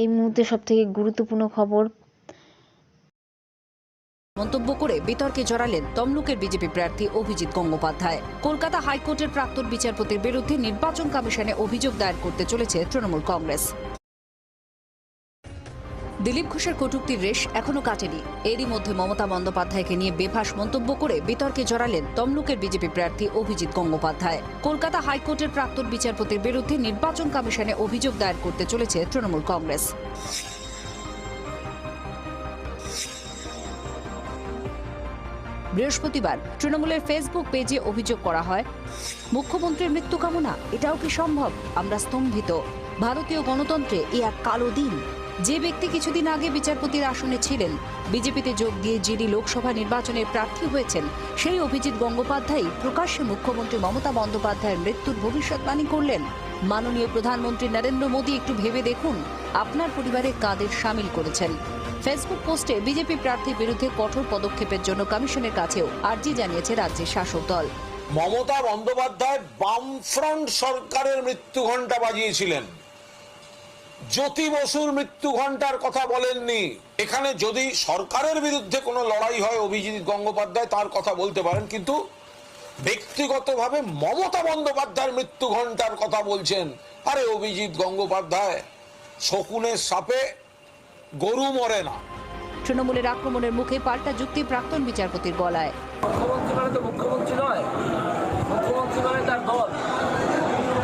এই মুহূর্তে সবথেকে গুরুত্বপূর্ণ খবর। মন্তব্য করে বিতর্কে জড়ালেন তমলুকের বিজেপি প্রার্থী অভিজিৎ গঙ্গোপাধ্যায়। কলকাতা হাইকোর্টের প্রাক্তন বিচারপতির বিরুদ্ধে নির্বাচন কমিশনে অভিযোগ দায়ের করতে চলেছে তৃণমূল কংগ্রেস। দিলীপ ঘোষের কটূক্তির রেশ এখনও কাটেনি। এরই মধ্যে মমতা বন্দ্যোপাধ্যায়কে নিয়ে বেফাস মন্তব্য করে বিতর্কে জড়ালেন তমলুকের বিজেপি প্রার্থী অভিজিৎ গঙ্গোপাধ্যায়। কলকাতা হাইকোর্টের প্রাক্তন বিচারপতির বিরুদ্ধে নির্বাচন কমিশনে অভিযোগ দায়ের করতে চলেছে তৃণমূল কংগ্রেস। বৃহস্পতিবার তৃণমূলের ফেসবুক পেজে অভিযোগ করা হয়, মুখ্যমন্ত্রীর মৃত্যু কামনা, এটাও কি সম্ভব? আমরা স্তম্ভিত। ভারতীয় গণতন্ত্রে এ এক কালো দিন। যে ব্যক্তি কিছুদিন আগে বিচারপতির আসনে ছিলেন, বিজেপিতে যোগ দিয়ে জিডি লোকসভা নির্বাচনে প্রার্থী হয়েছেন, সেই অভিজিৎ গঙ্গোপাধ্যায় প্রকাশ্যে মুখ্যমন্ত্রী মমতা বন্দ্যোপাধ্যায়ের মৃত্যুর ভবিষ্যৎবাণী করলেন। মাননীয় প্রধানমন্ত্রী নরেন্দ্র মোদী একটু ভেবে দেখুন, আপনার পরিবারে কাদের সামিল করেছেন। ফেসবুক পোস্টে বিজেপি প্রার্থীর বিরুদ্ধে কঠোর পদক্ষেপের জন্য কমিশনের কাছেও আর্জি জানিয়েছে রাজ্যের শাসক দল। মমতা বন্দ্যোপাধ্যায় বামফ্রন্ট সরকারের মৃত্যু ঘণ্টা বাজিয়েছিলেন। জ্যোতি বসুর মৃত্যু ঘণ্টার কথা বলেননি। এখানে যদি সরকারের বিরুদ্ধে কোনো লড়াই হয় অভিজিৎ গঙ্গোপাধ্যায় তার কথা বলতে পারেন কিন্তু ব্যক্তিগতভাবে মমতা বন্দ্যোপাধ্যায়ের মৃত্যু ঘণ্টার কথা বলছেন। আরে অভিজিৎ গঙ্গোপাধ্যায় শকুনের সাপে গরু মরে না। তৃণমূলের আক্রমণের মুখে পাল্টা যুক্তি প্রাক্তন বিচারপতির গলায়। মুখ্যমন্ত্রী মানে তো মুখ্যমন্ত্রী নয় মুখ্যমন্ত্রী মানে তার দল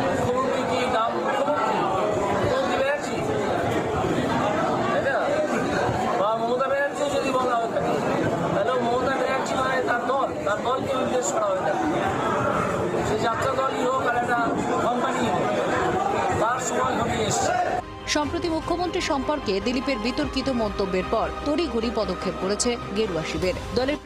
মুখ্যমন্ত্রী কি নাম মুখ্যমন্ত্রী মুখ্যমন্ত্রী ব্যানার্জি তাই না বা মমতা ব্যানার্জি যদি বলা হয়ে থাকে তাহলে মমতা ব্যানার্জি মানে তার দল তার নির্দেশ করা হয়ে সেই যাত্রা হোক আর একটা কোম্পানি হোক তার সময় ঘটিয়ে এসছে। সম্প্রতি মুখ্যমন্ত্রী সম্পর্কে দিলীপের বিতর্কিত মন্তব্যের পর তড়িঘড়ি পদক্ষেপ করেছে গেরুয়া শিবির। দলের